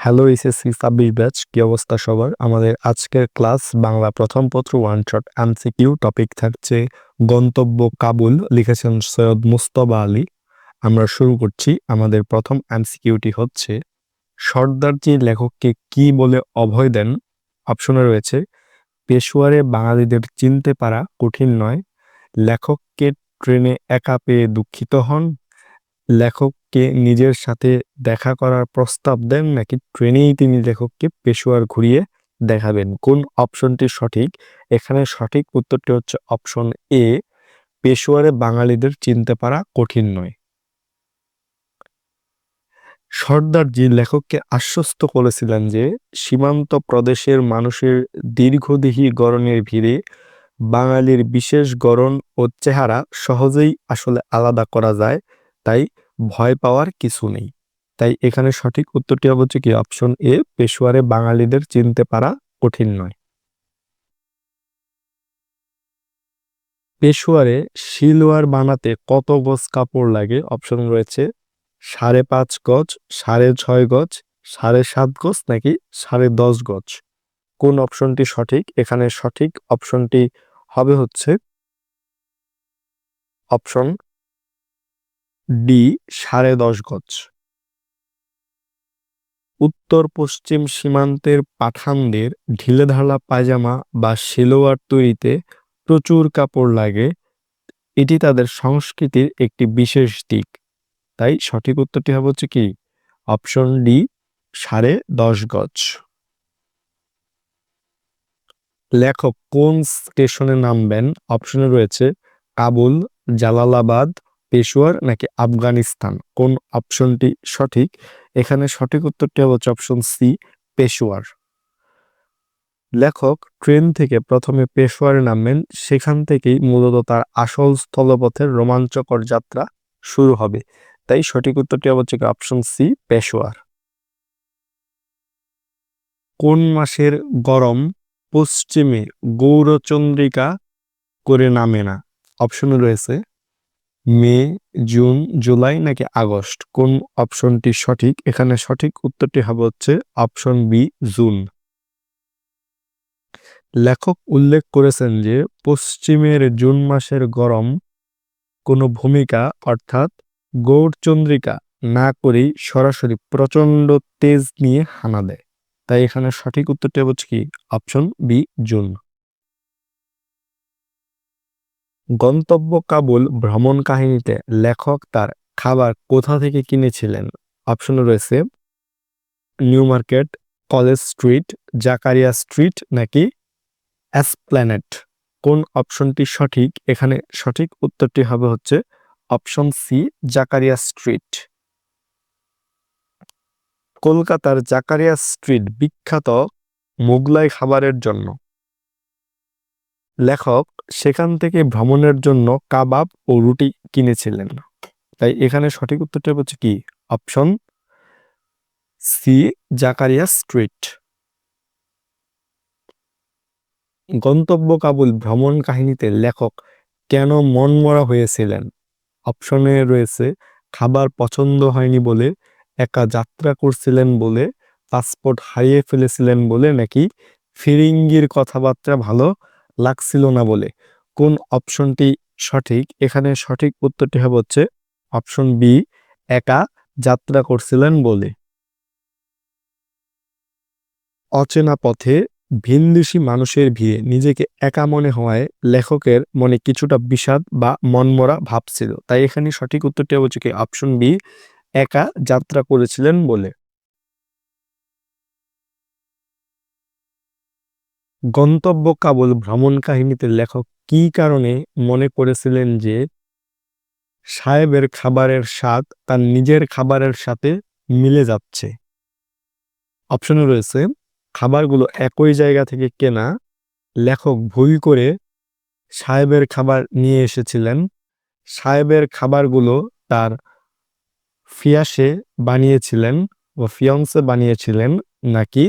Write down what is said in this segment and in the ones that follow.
Hello SSC ছাব্বিশ batch, কি অবস্থা সবার? আমাদের আজকের ক্লাস, বাংলা প্রথম পত্র ওয়ান শট এমসিকিউ টপিক থাকছে গন্তব্য কাবুল, লিখেছেন সৈয়দ মুস্তবা আলী। আমরা শুরু করছি, আমাদের প্রথম এমসিকিউটি হচ্ছে, সর্দারজি লেখককে কি বলে অভয় দেন? অপশনে রয়েছে পেশোয়ারে বাঙালিদের চিনতে পারা কঠিন নয়, লেখককে ট্রেনে একা পেয়ে দুঃখিত হন লেখককে নিজের সাথে দেখা করার প্রস্তাব দেন নাকি ট্রেনেই তিনি লেখককে পেশোয়ার ঘুরিয়ে দেখাবেন? কোন অপশনটি সঠিক? এখানে সঠিক উত্তরটি হচ্ছে অপশন এ, পেশোয়ারে বাঙালিদের চিনতে পারা কঠিন নয়। সর্দারজি লেখককে আশ্বস্ত করেছিলেন যে, সীমান্ত প্রদেশের মানুষের দীর্ঘদেহী গরনের ভিড়ে বাঙালির বিশেষ গরণ ও চেহারা সহজেই আসলে আলাদা করা যায়। তাই ভয় পাওয়ার কিছু নেই। তাই এখানে সঠিক উত্তরটি হচ্ছে কি? অপশন এ পেশোয়ারে বাঙালিদের চিনতে পারা কঠিন নয়। পেশোয়ারে শিলোয়ার বানাতে কত গজ কাপড় লাগে? অপশন রয়েছে, সাড়ে পাঁচ গজ, সাড়ে ছয় গজ, সাড়ে সাত গজ নাকি সাড়ে দশ গজ? কোন অপশনটি সঠিক? এখানে সঠিক অপশনটি হবে হচ্ছে অপশন ডি সাড়ে দশ গজ। উত্তর পশ্চিম সীমান্তের পাঠানদের ঢিলেঢালা পায়জামা বা সেলোয়ার তৈরিতে প্রচুর কাপড় লাগে। এটি তাদের সংস্কৃতির একটি বিশেষ দিক। তাই সঠিক উত্তরটি হবে হচ্ছে কি? অপশন ডি সাড়ে দশ গজ। লেখক কোন স্টেশনে নামবেন? অপশনে রয়েছে কাবুল, জালালাবাদ পেশোয়ার নাকি আফগানিস্তান? কোন অপশনটি সঠিক? এখানে সঠিক উত্তরটি হচ্ছে অপশন সি পেশোয়ার লেখক ট্রেন থেকে প্রথমে পেশোয়ারে নামবেন, সেখান থেকেই মূলত তার আসল স্থলপথের রোমাঞ্চকর যাত্রা শুরু হবে। তাই সঠিক উত্তরটি হচ্ছে অপশন সি পেশোয়ার কোন মাসের গরম পশ্চিমে গৌরচন্দ্রিকা করে নামে না? অপশনে রয়েছে মে, জুন, জুলাই নাকি আগস্ট? কোন অপশনটি সঠিক? এখানে সঠিক উত্তরটি হবে হচ্ছে অপশন বি, জুন। লেখক উল্লেখ করেছেন যে, পশ্চিমের জুন মাসের গরম কোনো ভূমিকা, অর্থাৎ গৌরচন্দ্রিকা না করেই সরাসরি প্রচণ্ড তেজ নিয়ে হানা দেয়। তাই এখানে সঠিক উত্তরটি হচ্ছে কি? Option B, June. গন্তব্য কাবুল ভ্রমণ কাহিনীতে লেখক তার খাবার কোথা থেকে কিনেছিলেন? অপশনে রয়েছে New Market, College Street, Zakaria Street নাকি অ্যাসপ্ল্যানেট কোন অপশনটি সঠিক? এখানে সঠিক উত্তরটি হবে হচ্ছে অপশন সি, জাকারিয়া স্ট্রিট। কলকাতার জাকারিয়া স্ট্রিট বিখ্যাত মোগলাই খাবারের জন্য। লেখক সেখান থেকে ভ্রমণের জন্য কাবাব ও রুটি কিনেছিলেন। তাই এখানে সঠিক উত্তরটা হচ্ছে কি? Option C, Zakaria Street. গন্তব্য কাবুল ভ্রমণ কাহিনীতে লেখক কেন মনমরা হয়েছিলেন? অপশনে রয়েছে, খাবার পছন্দ হয়নি বলে, একা যাত্রা করছিলেন বলে, পাসপোর্ট হারিয়ে ফেলেছিলেন বলে নাকি ফিরিঙ্গির কথাবার্তা ভালো লাগছিল না বলে। কোন অপশনটি সঠিক? এখানে সঠিক উত্তরটি হবে হচ্ছে অপশন বি, একা যাত্রা করছিলেন বলে। অচেনা পথে ভিনদেশি মানুষের ভিড়ে নিজেকে একা মনে হওয়ায় লেখকের মনে কিছুটা বিষাদ বা মনমরা ভাব ছিল। তাই এখানে সঠিক উত্তরটি হচ্ছে কি অপশন বি, একা যাত্রা করেছিলেন বলে। গন্তব্য কাবুল ভ্রমণ কাহিনীতে লেখক কি কারণে মনে করেছিলেন যে সাহেবের খাবারের স্বাদ তার নিজের খাবারের সাথে মিলে যাচ্ছে? অপশনে রয়েছে, খাবারগুলো একই জায়গা থেকে কেনা। লেখক ভুল করে সাহেবের খাবার নিয়ে এসেছিলেন। সাহেবের খাবারগুলো তার ফিয়াসে বানিয়েছিলেন ও ফিয়ংসে বানিয়েছিলেন নাকি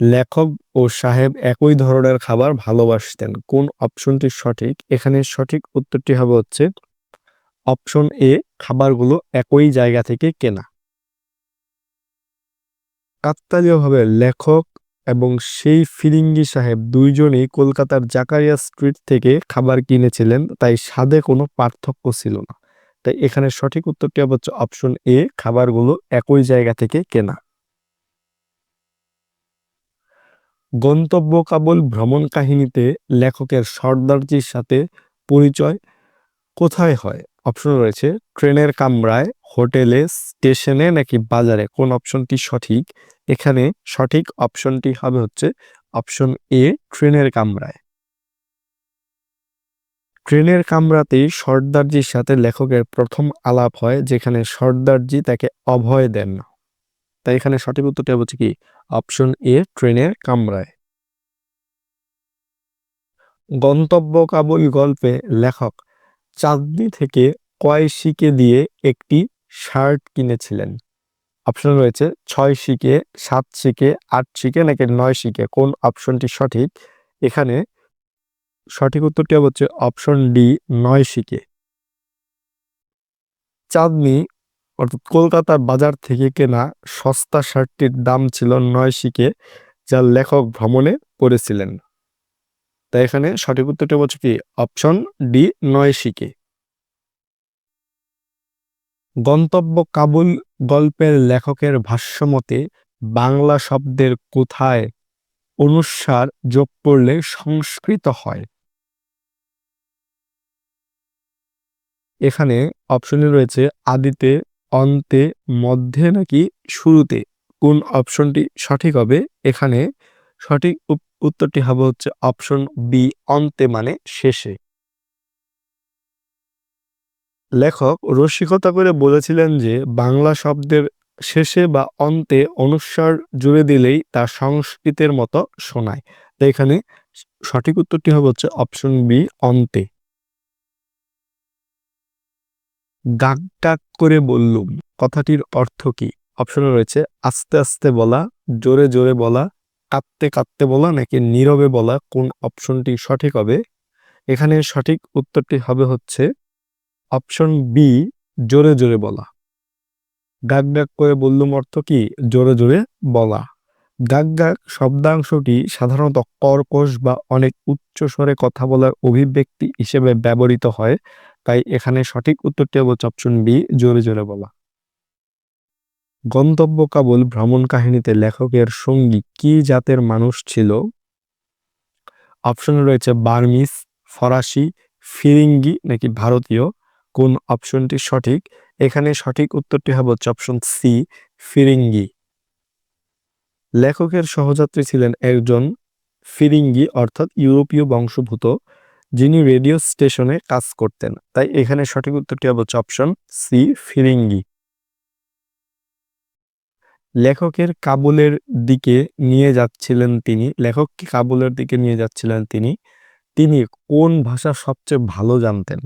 লেখক ও সাহেব একই ধরনের খাবার ভালোবাসতেন। কোন অপশনটি সঠিক? এখানে সঠিক উত্তরটি হবে হচ্ছে, অপশন এ, খাবারগুলো একই জায়গা থেকে কেনা। কাকতালীয়ভাবে লেখক এবং সেই ফিরিঙ্গি সাহেব দুইজনেই কলকাতার জাকারিয়া স্ট্রিট থেকে খাবার কিনেছিলেন, তাই স্বাদে কোনো পার্থক্য ছিল না। তাই এখানে সঠিক উত্তরটি হবে হচ্ছে, অপশন এ, খাবারগুলো একই জায়গা থেকে কেনা। গন্তব্য কাবুল ভ্রমণ কাহিনীতে লেখকের সর্দারজির সাথে পরিচয় কোথায় হয়? অপশন রয়েছে, ট্রেনের কামরায়, হোটেলে, স্টেশনে নাকি বাজারে? কোন অপশনটি সঠিক? এখানে সঠিক অপশনটি হবে হচ্ছে অপশন এ ট্রেনের কামরায়। ট্রেনের কামরাতেই সর্দারজির সাথে লেখকের প্রথম আলাপ হয়, যেখানে সর্দারজি তাকে অভয় দেন। তাই এখানে সঠিক উত্তরটি হচ্ছে কি? অপশন এ, ট্রেনের কামরায়। গন্তব্য কাবুল গল্পে লেখক চাঁদনি থেকে কয় শিকে দিয়ে একটি শার্ট কিনেছিলেন? অপশন রয়েছে ছয় শিকে, সাত শিকে, আট শিকে নাকি নয় শিকে? কোন অপশনটি সঠিক? এখানে সঠিক উত্তরটি হচ্ছে অপশন ডি, নয় শিকে। চাঁদনি অর্থাৎ কলকাতার বাজার থেকে কেনা সস্তা শার্টটির দাম ছিল নয় শিকে, যা লেখক ভ্রমণে পড়েছিলেন। তাই এখানে সঠিক উত্তরটি হচ্ছে কি? অপশন ডি, নয় শিকে। গন্তব্য কাবুল গল্পের লেখকের ভাষ্যমতে, বাংলা শব্দের কোথায় অনুসার যোগ করলে সংস্কৃত হয়? এখানে অপশনে রয়েছে আদিতে অন্তে, মধ্যে নাকি শুরুতে কোন অপশনটি সঠিক হবে? এখানে সঠিক উত্তরটি হবে হচ্ছে অপশন বি, অন্তে মানে শেষে। লেখক রসিকতা করে বলেছিলেন যে, বাংলা শব্দের শেষে বা অন্তে অনুস্বার জুড়ে দিলেই তা সংস্কৃতের মতো শোনায়। তো এখানে সঠিক উত্তরটি হবে হচ্ছে অপশন বি, অন্তে। গাক গাক করে বললুম। কথাটির অর্থ কি? অপশনে রয়েছে, আস্তে আস্তে বলা, জোরে জোরে বলা, কাঁদতে কাঁদতে বলা নাকি নীরবে বলা, কোন অপশনটি সঠিক হবে? এখানে সঠিক উত্তরটি হবে হচ্ছে অপশন বি জোরে জোরে বলা। গাক গাক করে বললুম অর্থ কি? জোরে জোরে বলা। গাক গাক শব্দাংশটি সাধারণত কর্কশ বা অনেক উচ্চ স্বরে কথা বলার অভিব্যক্তি হিসেবে ব্যবহৃত হয়। তাই এখানে সঠিক উত্তরটি হচ্ছে অপশন বি, জোরে জোরে বলা। গন্তব্য কাবুল ভ্রমণ কাহিনীতে লেখকের সঙ্গী কি জাতের মানুষ ছিল? অপশনে রয়েছে বার্মিস ফরাসি, ফিরিঙ্গি নাকি ভারতীয়? কোন অপশনটি সঠিক? এখানে সঠিক উত্তরটি হবে অপশন সি, ফিরিঙ্গি। লেখকের সহযাত্রী ছিলেন একজন ফিরিঙ্গি, অর্থাৎ ইউরোপীয় বংশভূত যিনি রেডিও স্টেশনে কাজ করতেন। তাই এখানে সঠিক উত্তরটি হবে অপশন সি, ফিরিঙ্গি। লেখকের কাবুলের দিকে নিয়ে যাচ্ছিলেন তিনি। লেখককে কাবুলের দিকে নিয়ে যাচ্ছিলেন তিনি? তিনি কোন ভাষা সবচেয়ে ভালো জানতেন?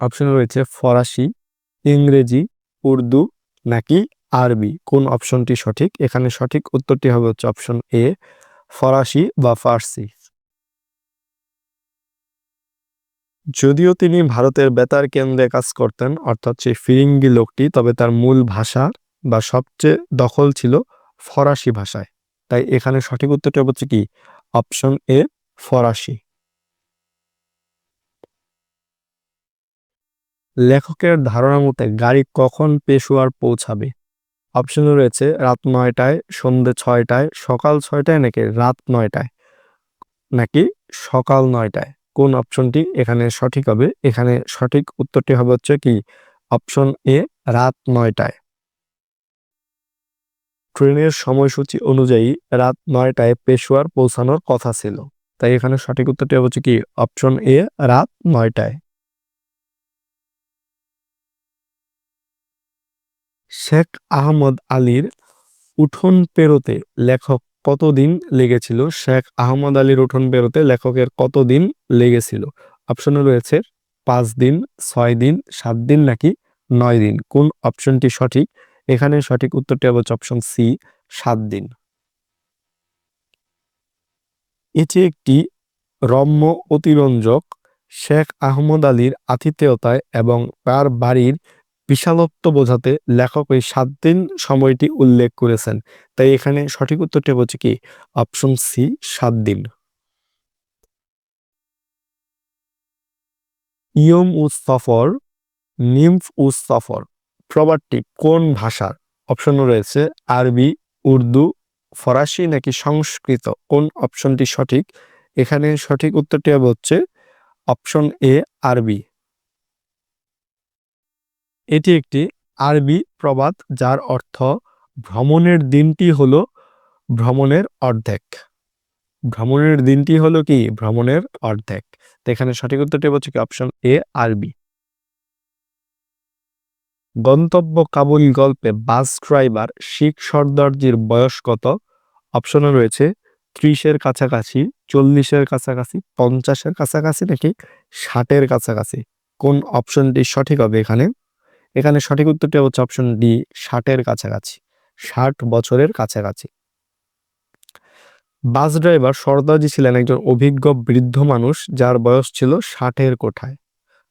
অপশনে রয়েছে ফরাসি, ইংরেজি, উর্দু নাকি আরবি। কোন অপশনটি সঠিক? এখানে সঠিক উত্তরটি হবে হচ্ছে অপশন এ, ফরাসি বা ফার্সি। যদিও তিনি ভারতের বেতার কেন্দ্রে কাজ করতেন, অর্থাৎ সেই ফিরিঙ্গি লোকটি, তবে তার মূল ভাষা বা সবচেয়ে দখল ছিল ফরাসি ভাষায়। তাই এখানে সঠিক উত্তরটি হচ্ছে কি? অপশন এ, ফরাসি। লেখকের ধারণা মতে গাড়ি কখন পেশোয়ার পৌঁছাবে? অপশনে রয়েছে, রাত নয়টায় সন্ধ্যে ছয়টায়, সকাল ছয়টায় নাকি রাত নয়টায়? নাকি সকাল নয়টায়? কোন অপশনটি এখানে সঠিক হবে? এখানে সঠিক উত্তরটি হবে হচ্ছে কি? অপশন এ, রাত নয়টায়। ট্রেনের সময়সূচি অনুযায়ী রাত নয়টায় পেশোয়ার পৌঁছানোর কথা ছিল। তাই এখানে সঠিক উত্তরটি হচ্ছে কি? অপশন এ, রাত নয়টায়। শেখ আহমদ আলীর উঠোন পেরোতে লেখক কতদিন লেগেছিল? শেখ আহমদ আলীর উঠোন বেরোতে লেখকের কতদিন লেগেছিল? অপশনে রয়েছে পাঁচ দিন, ছয় দিন, সাত দিন নাকি নয় দিন। কোন অপশনটি সঠিক? এখানে সঠিক উত্তরটি হচ্ছে অপশন সি সাত দিন। এটি একটি রম্য অতিরঞ্জক শেখ আহমদ আলীর আতিথেয়তায় এবং তার বাড়ির বিশালত্ব বোঝাতে লেখক ওই সাত দিন সময়টি উল্লেখ করেছেন। তাই এখানে সঠিক উত্তরটি হচ্ছে কি? অপশন সি সাত দিন। ইয়ম উস সফর, নিমফ উস সফর। প্রবাদটি কোন ভাষার? অপশন রয়েছে আরবি, উর্দু, ফরাসি নাকি সংস্কৃত? কোন অপশনটি সঠিক? এখানে সঠিক উত্তরটি হচ্ছে অপশন এ আরবি। এটি একটি আরবি প্রবাদ যার অর্থ ভ্রমণের দিনটি হলো ভ্রমণের অর্ধেক। ভ্রমণের দিনটি হলো কি? ভ্রমণের অর্ধেক। এখানে সঠিক উত্তরটি হচ্ছে কি? অপশন এ আরবি। গন্তব্য কাবুল গল্পে বাস ড্রাইভার শিখ সর্দারজির বয়স কত? অপশনে রয়েছে ত্রিশের কাছাকাছি, চল্লিশের কাছাকাছি, পঞ্চাশের কাছাকাছি নাকি ষাটের কাছাকাছি? কোন অপশনটি সঠিক হবে এখানে? এখানে সঠিক উত্তরটি হচ্ছে অপশন ডি ষাটের কাছাকাছি, ষাট বছরের কাছাকাছি। বাস ড্রাইভার সর্দারজি ছিলেন একজন অভিজ্ঞ বৃদ্ধ মানুষ যার বয়স ছিল ষাটের কোঠায়।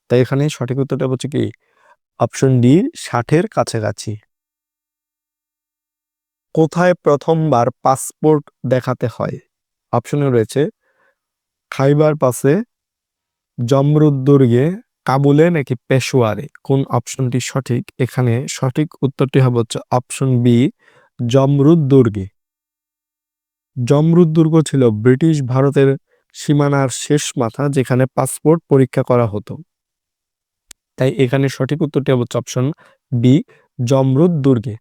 তাই এখানে সঠিক উত্তরটা হচ্ছে কি? অপশন ডি ষাটের কাছাকাছি। কোথায় প্রথমবার পাসপোর্ট দেখাতে হয়? অপশনে রয়েছে, খাইবার পাসে জমরুদ্দুর্গে কাবুলে নাকি পেশোয়ারে কোন অপশনটি সঠিক? এখানে সঠিক উত্তরটি হবে হচ্ছে অপশন বি, জমরুদ দুর্গে। জমরুদ দুর্গ ছিল ব্রিটিশ ভারতের সীমানার শেষ মাথা যেখানে পাসপোর্ট পরীক্ষা করা হতো। তাই এখানে সঠিক উত্তরটি হচ্ছে অপশন বি, জমরুদ দুর্গে।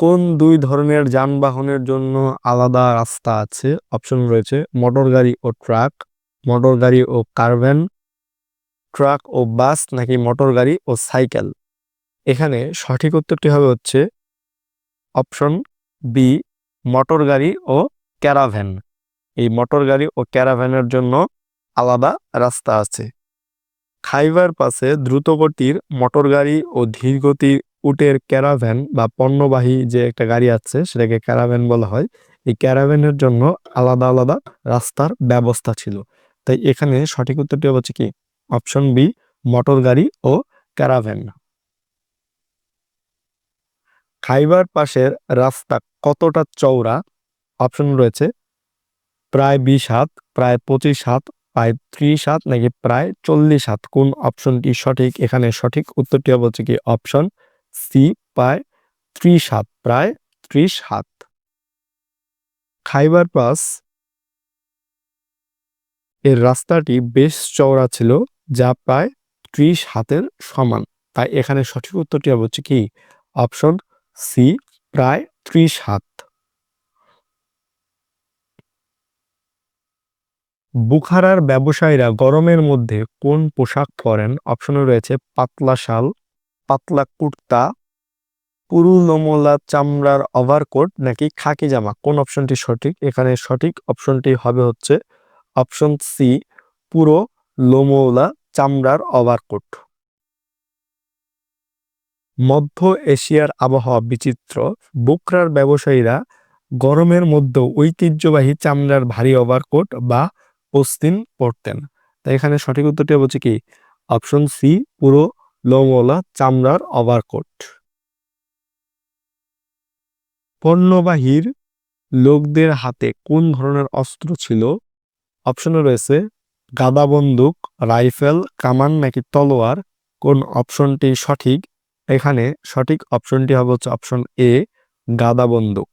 কোন দুই ধরনের যানবাহনের জন্য আলাদা রাস্তা আছে? অপশন রয়েছে, মোটর গাড়ি ও ট্রাক। মোটর গাড়ি ও কারভ্যান ট্রাক ও বাস নাকি মোটর গাড়ি ও সাইকেল এখানে সঠিক উত্তরটি হবে হচ্ছে অপশন বি মোটর গাড়ি ও ক্যারাভ্যান এই মোটর গাড়ি ও ক্যারাভ্যানের জন্য আলাদা রাস্তা আছে। খাইবার পাশে দ্রুতগতির মোটর গাড়ি ও ধীরগতির উটের ক্যারাভ্যান বা পণ্যবাহী যে একটা গাড়ি আছে, সেটাকে ক্যারাভ্যান বলা হয়। এই ক্যারাভ্যানের জন্য আলাদা আলাদা রাস্তার ব্যবস্থা ছিল। তাই এখানে সঠিক উত্তরটি হচ্ছে কি? অপশন বি, মোটর গাড়ি ও ক্যারাভ্যান। খাইবার পাশের রাস্তা কতটা চওড়া? অপশন রয়েছে, প্রায় বিশ হাত, প্রায় পঁচিশ হাত, প্রায় ত্রিশ হাত নাকি প্রায় চল্লিশ হাত? কোন অপশনটি সঠিক? এখানে সঠিক উত্তরটি হচ্ছে কি? অপশন সি, প্রায় ত্রিশ হাত, প্রায় ত্রিশ হাত। খাইবার পাস এর রাস্তাটি বেশ চওড়া ছিল, যা প্রায় ত্রিশ হাতের সমান। তাই এখানে সঠিক উত্তরটি হচ্ছে কি? অপশন সি, প্রায় ত্রিশ হাত। বুখারার ব্যবসায়ীরা গরমের মধ্যে কোন পোশাক পরেন? অপশনে রয়েছে পাতলা শাল, পাতলা কুর্তা, পুরু নমলা চামড়ার ওভারকোট নাকি খাকি জামা। কোন অপশনটি সঠিক? এখানে সঠিক অপশনটি হবে হচ্ছে অপশন সি পুরো লোমওলা চামড়ার ওভারকোট। মধ্য এশিয়ার আবহাওয়া বিচিত্র। বুকরার ব্যবসায়ীরা গরমের মধ্যে ঐতিহ্যবাহী চামড়ার ভারী ওভারকোট বা পস্তিন পরতেন। তাই এখানে সঠিক উত্তরটি হচ্ছে কি? অপশন সি পুরো লোমওলা চামড়ার ওভারকোট। পণ্যবাহীর লোকদের হাতে কোন ধরনের অস্ত্র ছিল? অপশনে রয়েছে, গাদা বন্দুক, রাইফেল, কামান নাকি তলোয়ার, কোন অপশনটি সঠিক? এখানে সঠিক অপশনটি হবে হচ্ছে অপশন এ গাদা বন্দুক।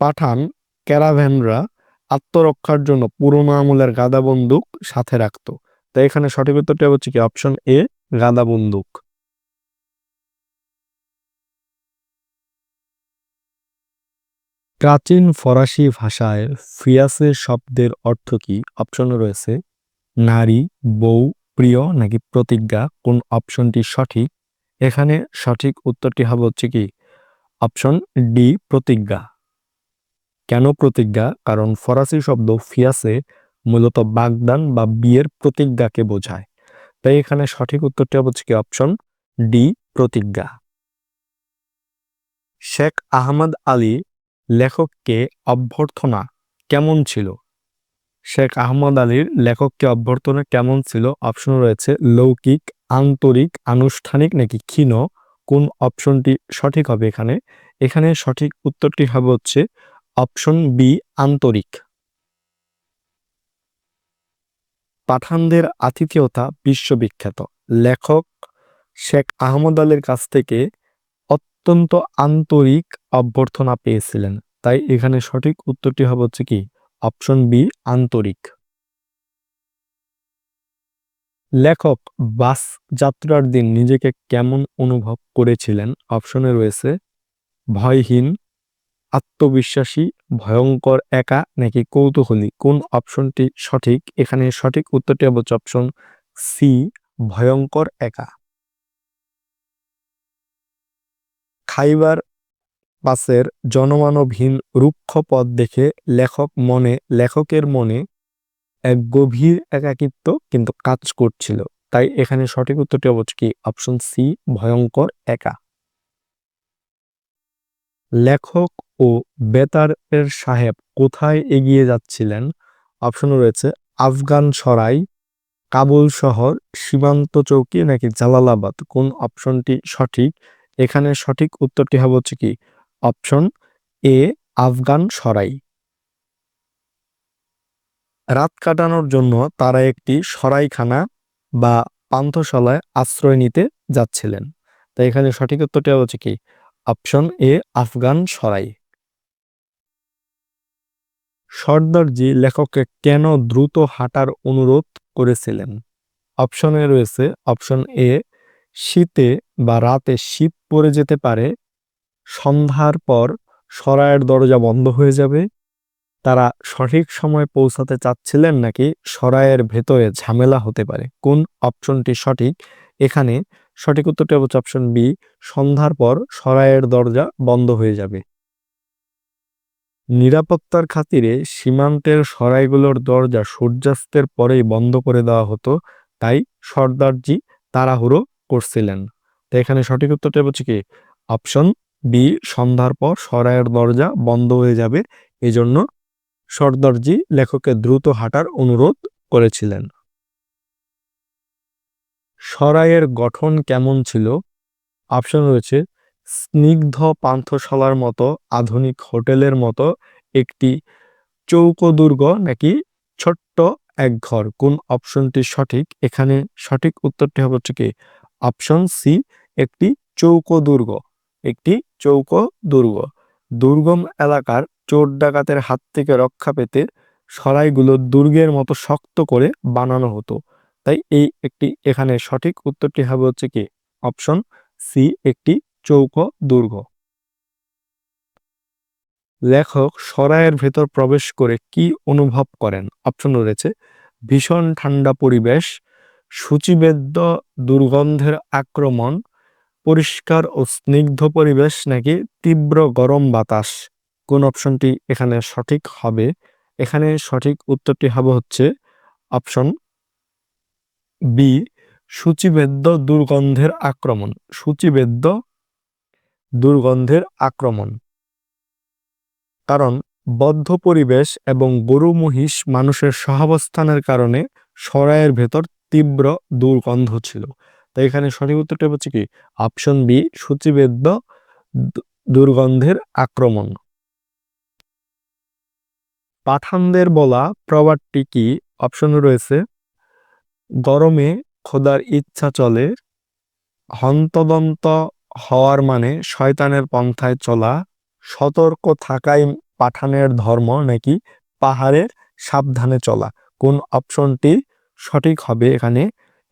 পাঠান ক্যারাভ্যানরা আত্মরক্ষার জন্য পুরোনো আমলের গাদা বন্দুক সাথে রাখত। তাই এখানে সঠিক উত্তরটি হচ্ছে কি অপশন এ গাদা বন্দুক। প্রাচীন ফরাসি ভাষায় ফিয়াসে শব্দের অর্থ কি? অপশন রয়েছে। নারী, বউ, প্রিয় নাকি প্রতিজ্ঞা? কোন অপশনটি সঠিক? এখানে সঠিক উত্তরটি হবে হচ্ছে কি? অপশন ডি প্রতিজ্ঞা। কেন প্রতিজ্ঞা? কারণ ফরাসি শব্দ ফিয়াসে মূলত বাগদান বা বিয়ের প্রতিজ্ঞাকে বোঝায়। তাই এখানে সঠিক উত্তরটি হচ্ছে কি? অপশন ডি প্রতিজ্ঞা। শেখ আহমদ আলী লেখককে অভ্যর্থনা কেমন ছিল? শেখ আহমদ আলীর লেখককে অভ্যর্থনা কেমন ছিল? অপশন রয়েছে লৌকিক, আন্তরিক, আনুষ্ঠানিক নাকি ক্ষীণ? কোন অপশনটি সঠিক হবে এখানে? এখানে সঠিক উত্তরটি হবে হচ্ছে অপশন বি, আন্তরিক। পাঠানদের আতিথেয়তা বিশ্ববিখ্যাত। লেখক শেখ আহমদ আলীর কাছ থেকে অত্যন্ত আন্তরিক অভ্যর্থনা পেয়েছিলেন। তাই এখানে সঠিক উত্তরটি হবে হচ্ছে কি? অপশন বি, আন্তরিক। লেখক, বাস যাত্রার দিন নিজেকে কেমন অনুভব করেছিলেন? অপশনে রয়েছে, ভয়হীন, আত্মবিশ্বাসী, ভয়ঙ্কর, একা নাকি কৌতূহলী? কোন অপশনটি সঠিক? এখানে সঠিক উত্তরটি হচ্ছে অপশন সি, ভয়ঙ্কর, একা। খাইবার পাসের জনমানবহীন রুক্ষ পথ দেখে লেখক মনে, লেখকের মনে এক গভীর একাকিত্ব কিন্তু কাজ করছিল। তাই এখানে সঠিক উত্তরটি অবশ্য কি? অপশন সি, ভয়ঙ্কর একা। লেখক ও বেতারের সাহেব কোথায় এগিয়ে যাচ্ছিলেন? অপশন রয়েছে, আফগান সরাই, কাবুল শহর, সীমান্ত চৌকি নাকি জালালাবাদ? কোন অপশনটি সঠিক? এখানে সঠিক উত্তরটি হবে হচ্ছে কি? অপশন এ আফগান সরাই। রাত কাটানোর জন্য তারা একটি সরাইখানা বা পান্থশালায় আশ্রয় নিতে যাচ্ছিলেন। তাই এখানে সঠিক উত্তরটি হচ্ছে কি? অপশন এ আফগান সরাই। সর্দারজি লেখককে কেন দ্রুত হাঁটার অনুরোধ করেছিলেন? অপশনে রয়েছে। অপশন এ শীতে বা রাতে শীত পড়ে যেতে পারে, সন্ধ্যার পর সরায়ের দরজা বন্ধ হয়ে যাবে। তারা সঠিক সময় পৌঁছাতে চাচ্ছিলেন নাকি সরায়ের ভেতরে ঝামেলা হতে পারে? কোন অপশনটি সঠিক? এখানে সঠিক উত্তরটি হচ্ছে অপশন বি, সন্ধ্যার পর সরায়ের দরজা বন্ধ হয়ে যাবে। নিরাপত্তার খাতিরে সীমান্তের সরাইগুলোর দরজা সূর্যাস্তের পরেই বন্ধ করে দেওয়া হতো, তাই সর্দারজি তাড়াহুড়ো করছিলেন। তো এখানে সঠিক উত্তরটা হচ্ছে কি? অপশন বি সন্ধ্যার পর সরাইয়ের দরজা বন্ধ হয়ে যাবে। এজন্য সর্দারজি লেখককে দ্রুত হাঁটার অনুরোধ করেছিলেন। সরাইয়ের গঠন কেমন ছিল? অপশন রয়েছে, স্নিগ্ধ পান্থশালার মতো, আধুনিক হোটেলের মতো, একটি চৌকো দুর্গ নাকি ছোট্ট এক ঘর কোন অপশনটি সঠিক? এখানে সঠিক উত্তরটি হবে হচ্ছে কি? অপশন সি, একটি চৌকো দুর্গ। একটি চৌকো দুর্গ। দুর্গম এলাকার চোর ডাকাতের হাত থেকে রক্ষা পেতে সরাইগুলো দুর্গের মতো শক্ত করে বানানো হতো। তাই এই একটি, এখানে সঠিক উত্তরটি হবে হচ্ছে কি? অপশন সি, একটি চৌকো দুর্গ। লেখক সরাইয়ের ভেতর প্রবেশ করে কি অনুভব করেন? অপশন রয়েছে, ভীষণ ঠান্ডা পরিবেশ সূচিবেদ্য দুর্গন্ধের আক্রমণ, পরিষ্কার ও স্নিগ্ধ পরিবেশ নাকি তীব্র গরম বাতাস? কোন অপশনটি এখানে সঠিক হবে? এখানে সঠিক উত্তরটি হবে হচ্ছে অপশন বি সূচিবেদ্য দুর্গন্ধের আক্রমণ। সূচিবেদ্য দুর্গন্ধের আক্রমণ। কারণ বদ্ধ পরিবেশ এবং গরু মহিষ মানুষের সহাবস্থানের কারণে সরাইয়ের ভেতর তীব্র দুর্গন্ধ ছিল। তাই এখানে সঠিক উত্তরটা হচ্ছে কি? অপশন বি, সূচিবেদ্য দুর্গন্ধের আক্রমণ। পাঠানদের বলা প্রবাদটি কি? অপশন রয়েছে, গরমে খোদার ইচ্ছা চলে, হন্তদন্ত হওয়ার মানে শয়তানের পন্থায় চলা, সতর্ক থাকাই পাঠানের ধর্ম নাকি পাহাড়ের সাবধানে চলা। কোন অপশনটি? সঠিক হবে এখানে।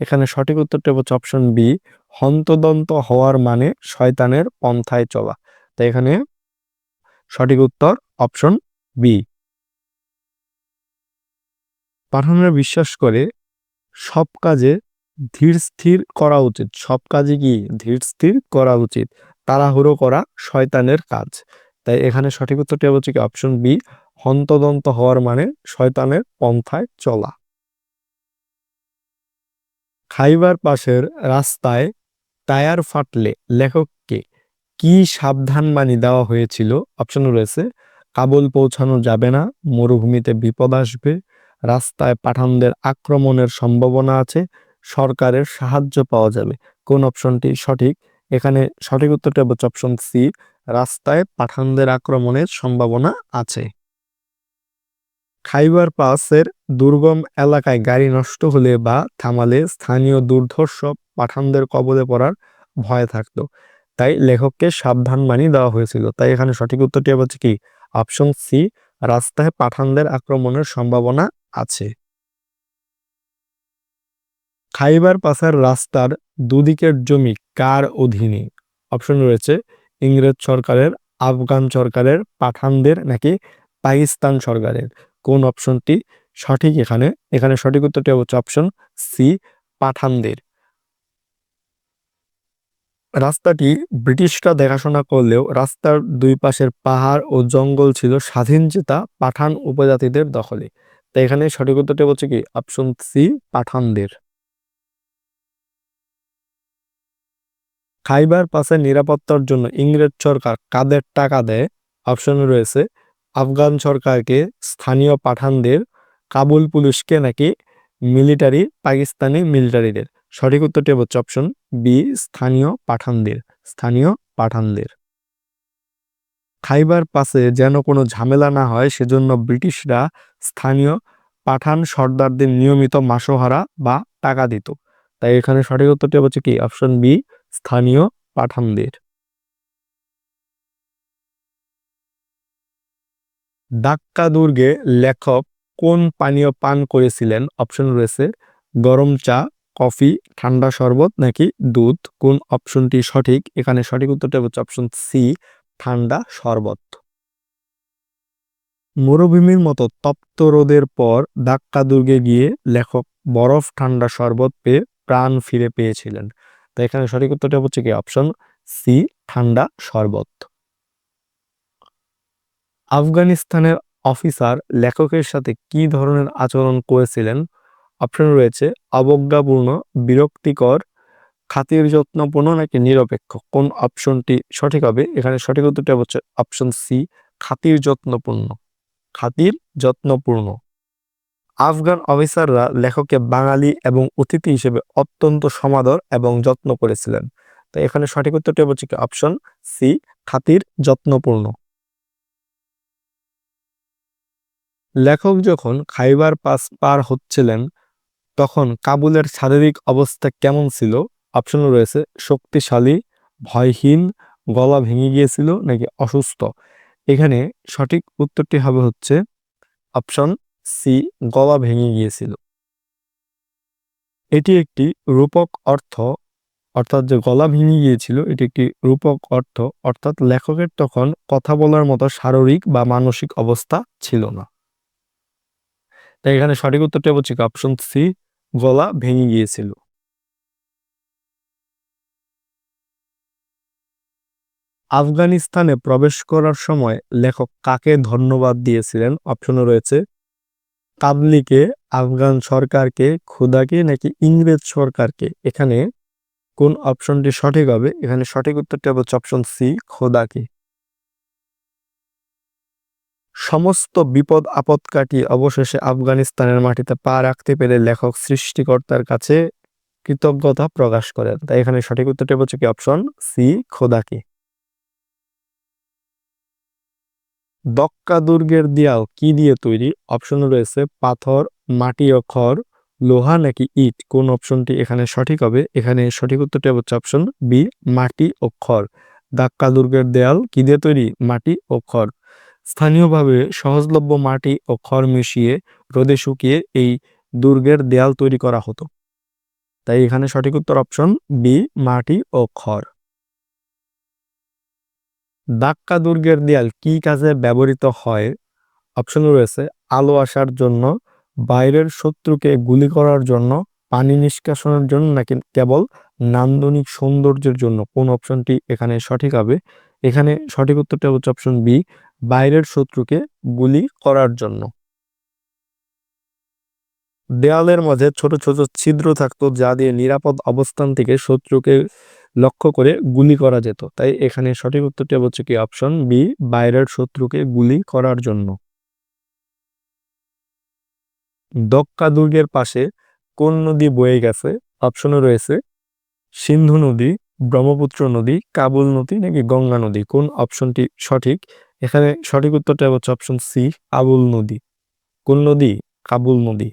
এখানে সঠিক উত্তরটি হচ্ছে অপশন বি হন্তদন্ত হওয়ার মানে শয়তানের পন্থায় চলা। তাই এখানে সঠিক উত্তর অপশন বি পাঠানরা বিশ্বাস করে সব কাজে ধীর স্থির করা উচিত। সব কাজে কি? ধীর স্থির করা উচিত। তাড়াহুড়ো করা শয়তানের কাজ। তাই এখানে সঠিক উত্তরটি হচ্ছে কি? অপশন বি হন্তদন্ত হওয়ার মানে শয়তানের পন্থায় চলা। খাইবার পাশের রাস্তায় টায়ার ফাটলে লেখককে কি সাবধানবাণী দেওয়া হয়েছিল? অপশন রয়েছে, কাবুল পৌঁছানো যাবে না, মরুভূমিতে বিপদ আসবে, রাস্তায় পাঠানদের আক্রমণের সম্ভাবনা আছে, সরকারের সাহায্য পাওয়া যাবে। কোন অপশনটি সঠিক? এখানে সঠিক উত্তরটি হচ্ছে অপশন সি, রাস্তায় পাঠানদের আক্রমণের সম্ভাবনা আছে। খাইবার পাসের দুর্গম এলাকায় গাড়ি নষ্ট হলে বা থামালে স্থানীয় দুর্ধর্ষ পাঠানদের কবলে পড়ার ভয় থাকতো। তাই লেখককে সাবধানবাণী দেওয়া হয়েছিল। তাই এখানে সঠিক উত্তরটি হচ্ছে কি? অপশন সি রাস্তায় পাঠানদের আক্রমণের সম্ভাবনা আছে। খাইবার পাসের রাস্তার দুদিকের জমি কার অধীনে? অপশন রয়েছে, ইংরেজ সরকারের, আফগান সরকারের, পাঠানদের নাকি পাকিস্তান সরকারের। কোন অপশনটি সঠিক? এখানে এখানে সঠিক উত্তরটি হচ্ছে অপশন সি, পাঠানদের। রাস্তাটি ব্রিটিশরা দেখাশোনা করলেও রাস্তার দুই পাশের পাহাড় ও জঙ্গল ছিল স্বাধীন চেতা পাঠান উপজাতিদের দখলে। তাই এখানে সঠিক উত্তরটি হচ্ছে কি? Option C, পাঠানদের। খাইবার পাসের নিরাপত্তার জন্য ইংরেজ সরকার কাদের টাকা দেয়? অপশন রয়েছে আফগান সরকারকে স্থানীয় পাঠানদের কাবুল পুলিশকে নাকি মিলিটারি, পাকিস্তানি মিলিটারিদের। সঠিক উত্তরটি হচ্ছে অপশন বি, স্থানীয় পাঠানদের স্থানীয় পাঠানদের। খাইবার পাসে যেন কোনো ঝামেলা না হয়, সেজন্য ব্রিটিশরা স্থানীয় পাঠান সর্দারদের নিয়মিত মাসোহারা বা টাকা দিত। তাই এখানে সঠিক উত্তরটি হচ্ছে কি? অপশন বি, স্থানীয় পাঠানদের। ডাক্কা দুর্গে লেখক কোন পানীয় পান করেছিলেন? অপশন রয়েছে, গরম চা, কফি, ঠান্ডা শরবত নাকি দুধ? কোন অপশনটি সঠিক? এখানে সঠিক উত্তরটা হচ্ছে অপশন সি, ঠান্ডা শরবত। মরুভূমির মতো তপ্ত রোদের পর ডাক্কা দুর্গে গিয়ে লেখক বরফ ঠান্ডা শরবত পেয়ে প্রাণ ফিরে পেয়েছিলেন। তো এখানে সঠিক উত্তরটা হচ্ছে কি? অপশন সি, ঠান্ডা শরবত। আফগানিস্তানের অফিসার লেখকের সাথে কি ধরনের আচরণ করেছিলেন? অপশন রয়েছে, অবজ্ঞাপূর্ণ, বিরক্তিকর, খাতির যত্নপূর্ণ নাকি নিরপেক্ষ? কোন অপশনটি সঠিক হবে? এখানে সঠিক উত্তরটা হচ্ছে অপশন সি খাতির যত্নপূর্ণ। খাতির যত্নপূর্ণ। আফগান অফিসাররা লেখককে বাঙালি এবং অতিথি হিসেবে অত্যন্ত সমাদর এবং যত্ন করেছিলেন। তো এখানে সঠিক উত্তরটি হচ্ছে কি? অপশন সি খাতির যত্নপূর্ণ। লেখক যখন খাইবার পাস পার হচ্ছিলেন, তখন কাবুলের শারীরিক অবস্থা কেমন ছিল? অপশন রয়েছে, শক্তিশালী, ভয়হীন, গলা ভেঙে গিয়েছিল নাকি অসুস্থ? এখানে সঠিক উত্তরটি হবে হচ্ছে অপশন সি গলা ভেঙে গিয়েছিল। এটি একটি রূপক অর্থ, অর্থাৎ যে গলা ভেঙে গিয়েছিল, এটি একটি রূপক অর্থ, অর্থাৎ লেখকের তখন কথা বলার মতো শারীরিক বা মানসিক অবস্থা ছিল না। তাই এখানে সঠিক উত্তরটি হচ্ছে অপশন সি গলা ভেঙে গিয়েছিল। আফগানিস্তানে প্রবেশ করার সময় লেখক কাকে ধন্যবাদ দিয়েছিলেন? অপশনে রয়েছে তাবলিকে আফগান সরকারকে খুদাকে নাকি ইংরেজ সরকারকে? এখানে কোন অপশনটি সঠিক হবে? এখানে সঠিক উত্তরটি হচ্ছে অপশন সি খোদাকে সমস্ত বিপদ আপদ কাটিয়ে অবশেষে আফগানিস্তানের মাটিতে পা রাখতে পেরে লেখক সৃষ্টিকর্তার কাছে কৃতজ্ঞতা প্রকাশ করেন। তাই এখানে সঠিক উত্তরটি হচ্ছে কি? Option C, খোদাকি। দক্কা দুর্গের দেয়াল কি দিয়ে তৈরি? অপশন রয়েছে পাথর, মাটি ও খড়, লোহা নাকি ইট? কোন অপশনটি এখানে সঠিক হবে? এখানে সঠিক উত্তরটি হচ্ছে অপশন বি, মাটি ও খড়। দাক্কা দুর্গের দেয়াল কি দিয়ে তৈরি? মাটি ও খড়। স্থানীয়ভাবে সহজলভ্য মাটি ও খড় মিশিয়ে রোদে শুকিয়ে এই দুর্গের দেয়াল তৈরি করা হতো। তাই এখানে সঠিক উত্তর অপশন বি, মাটি ও খড়। দাক্কা দুর্গের দেয়াল কি কাজে ব্যবহৃত হয়? অপশন রয়েছে, আলো আসার জন্য, বাইরের শত্রুকে গুলি করার জন্য, পানি নিষ্কাশনের জন্য নাকি কেবল নান্দনিক সৌন্দর্যের জন্য? কোন অপশনটি এখানে সঠিক হবে? এখানে সঠিক উত্তরটা হচ্ছে অপশন বি বাইরের শত্রুকে গুলি করার জন্য। দেয়ালের মাঝে ছোট ছোট ছিদ্র থাকতো যা দিয়ে নিরাপদ অবস্থান থেকে শত্রুকে লক্ষ্য করে গুলি করা যেত। তাই এখানে সঠিক উত্তরটি হচ্ছে কি? অপশন বি, বাইরের শত্রুকে গুলি করার জন্য। দক্কা দুর্গের পাশে কোন নদী বয়ে গেছে? অপশনে রয়েছে, সিন্ধু নদী, ব্রহ্মপুত্র নদী, কাবুল নদী নাকি গঙ্গা নদী? কোন অপশনটি সঠিক? এখানে সঠিক উত্তরটা হচ্ছে অপশন সি কাবুল নদী। কোন নদী? কাবুল নদী।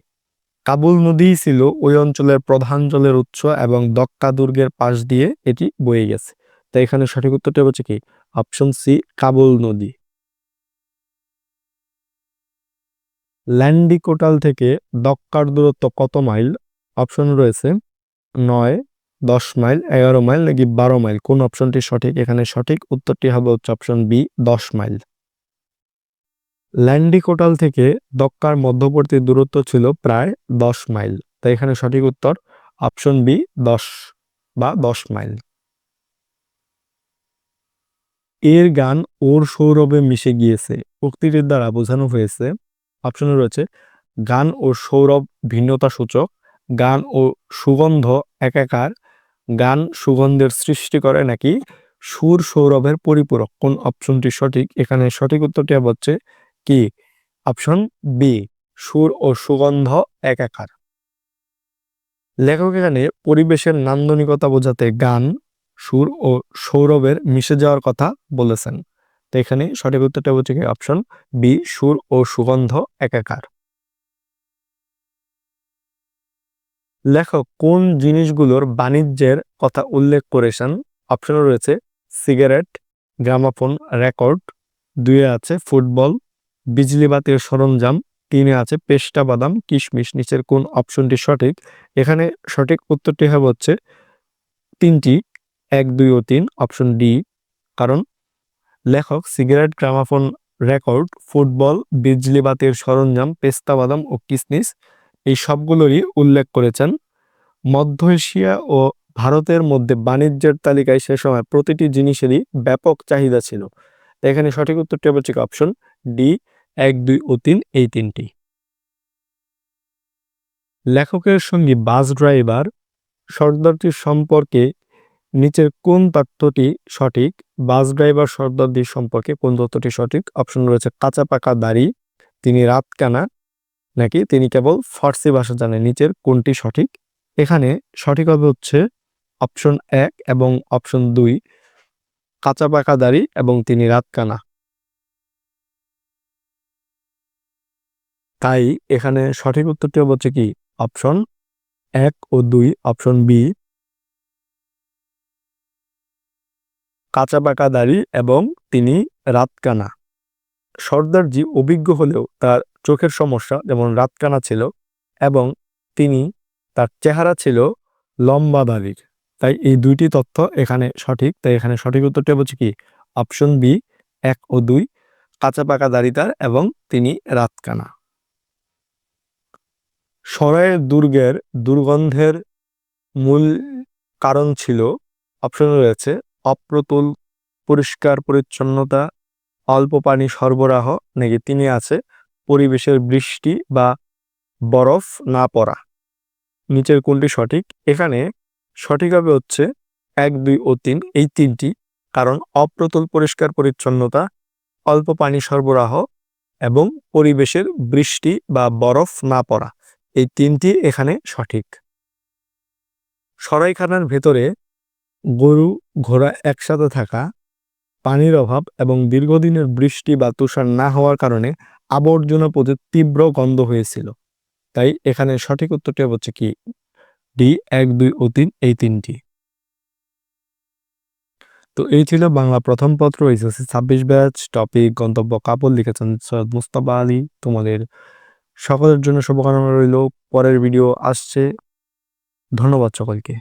কাবুল নদী ছিল ওই অঞ্চলের প্রধান জলের উৎস এবং দক্কা দুর্গের পাশ দিয়ে এটি বয়ে গেছে। তাই এখানে সঠিক উত্তরটা হচ্ছে কি? অপশন সি কাবুল নদী। ল্যান্ডিকোটাল থেকে দক্কার দূরত্ব কত মাইল? অপশন রয়েছে নয় দশ মাইল, এগারো মাইল নাকি বারো মাইল? কোন অপশনটি সঠিক? এখানে সঠিক উত্তরটি হবে হচ্ছে অপশন বি, দশ মাইল। ল্যান্ডিকোটাল থেকে দক্কার মধ্যবর্তী দূরত্ব ছিল প্রায় দশ মাইল। তাই এখানে সঠিক উত্তর অপশন বি, দশ বা দশ মাইল। এর গান ওর সৌরভে মিশে গিয়েছে। উক্তিটির দ্বারা বোঝানো হয়েছে, অপশনে রয়েছে, গান ও সৌরভ ভিন্নতা সূচক, গান ও সুগন্ধ একাকার গান সুগন্ধের সৃষ্টি করে নাকি সুর সৌরভের পরিপূরক? কোন অপশনটি সঠিক? এখানে সঠিক উত্তরটি হচ্ছে কি? অপশন বি, সুর ও সুগন্ধ একাকার। লেখক এখানে পরিবেশের নান্দনিকতা বোঝাতে গান, সুর ও সৌরভের মিশে যাওয়ার কথা বলেছেন। তো এখানে সঠিক উত্তরটা হচ্ছে কি? অপশন বি, সুর ও সুগন্ধ একাকার। লেখক, কোন জিনিসগুলোর বাণিজ্যের কথা উল্লেখ করেছেন? অপশনে রয়েছে, সিগারেট, গ্রামাফোন, রেকর্ড। দুয়ে আছে, ফুটবল। বিজলি বাতির সরঞ্জাম। তিনে আছে পেস্টা বাদাম, কিশমিশ। নিচের কোন অপশনটি সঠিক? এখানে সঠিক উত্তরটি হবে হচ্ছে তিনটি, এক, দুই ও তিন। অপশন ডি, কারণ লেখক, সিগারেট, গ্রামাফোন, রেকর্ড, ফুটবল, বিজলি বাতির সরঞ্জাম, পেস্তা বাদাম ও কিসমিস এই সবগুলোরই উল্লেখ করেছেন। মধ্য এশিয়া ও ভারতের মধ্যে বাণিজ্যের তালিকায় সে সময় প্রতিটি জিনিসেরই ব্যাপক চাহিদা ছিল। এখানে সঠিক উত্তরটি হচ্ছে অপশন ডি এক, দুই ও তিন, এই তিনটি। লেখকের সঙ্গে বাস ড্রাইভার সর্দারটির সম্পর্কে নিচের কোন তথ্যটি সঠিক? বাস ড্রাইভার সর্দারটির সম্পর্কে কোন তথ্যটি সঠিক? অপশন রয়েছে কাঁচা পাকা দাড়ি, তিনি রাত কানা নাকি তিনি কেবল ফার্সি ভাষা জানেন, নিচের কোনটি সঠিক? এখানে সঠিক হবে হচ্ছে অপশন এক এবং অপশন দুই, কাঁচা পাকা দাড়ি এবং তিনি রাত কানা তাই এখানে সঠিক উত্তরটি হচ্ছে কি? অপশন এক ও দুই, অপশন বি। কাঁচা পাকা দাড়ি এবং তিনি রাতকানা। সর্দারজি অভিজ্ঞ হলেও তার চোখের সমস্যা যেমন রাতকানা ছিল এবং তিনি তার চেহারা ছিল লম্বা দাড়ির তাই এই দুইটি তথ্য এখানে সঠিক। তাই এখানে সঠিক উত্তরটি হচ্ছে কি? অপশন বি, এক ও দুই কাঁচা পাকা দাড়ি তার এবং তিনি রাতকানা। সরাইয়ের দুর্গের দুর্গন্ধের মূল কারণ ছিল, অপশন রয়েছে, অপ্রতুল, পরিষ্কার, পরিচ্ছন্নতা অল্প পানি সরবরাহ নাকি তিনি আছে, পরিবেশের বৃষ্টি বা বরফ না পড়া। নিচের কোনটি সঠিক? এখানে সঠিক হবে হচ্ছে এক, দুই ও তিন। এই তিনটি, কারণ অপ্রতুল পরিষ্কার পরিচ্ছন্নতা, অল্প পানি সরবরাহ এবং পরিবেশের বৃষ্টি বা বরফ না পড়া। এই তিনটি এখানে সঠিক। সরাইখানার ভেতরে গরু ঘোড়া একসাথে থাকা পানির অভাব এবং দীর্ঘদিনের বৃষ্টি বা তুষার না হওয়ার কারণে আবর্জনা পথে তীব্র গন্ধ হয়েছিল। তাই এখানে সঠিক উত্তরটি হচ্ছে কি? ডি, এক, দুই ও তিন, এই তিনটি। তো এই ছিল বাংলা প্রথম পত্র এসএসসি ছাব্বিশ ব্যাচ, টপিক, গন্তব্য কাপড় লিখেছেন সৈয়দ মুস্তফা আলী। তোমাদের সকলের জন্য শুভকামনা রইল। পরের ভিডিও আসছে। ধন্যবাদ সকলকে।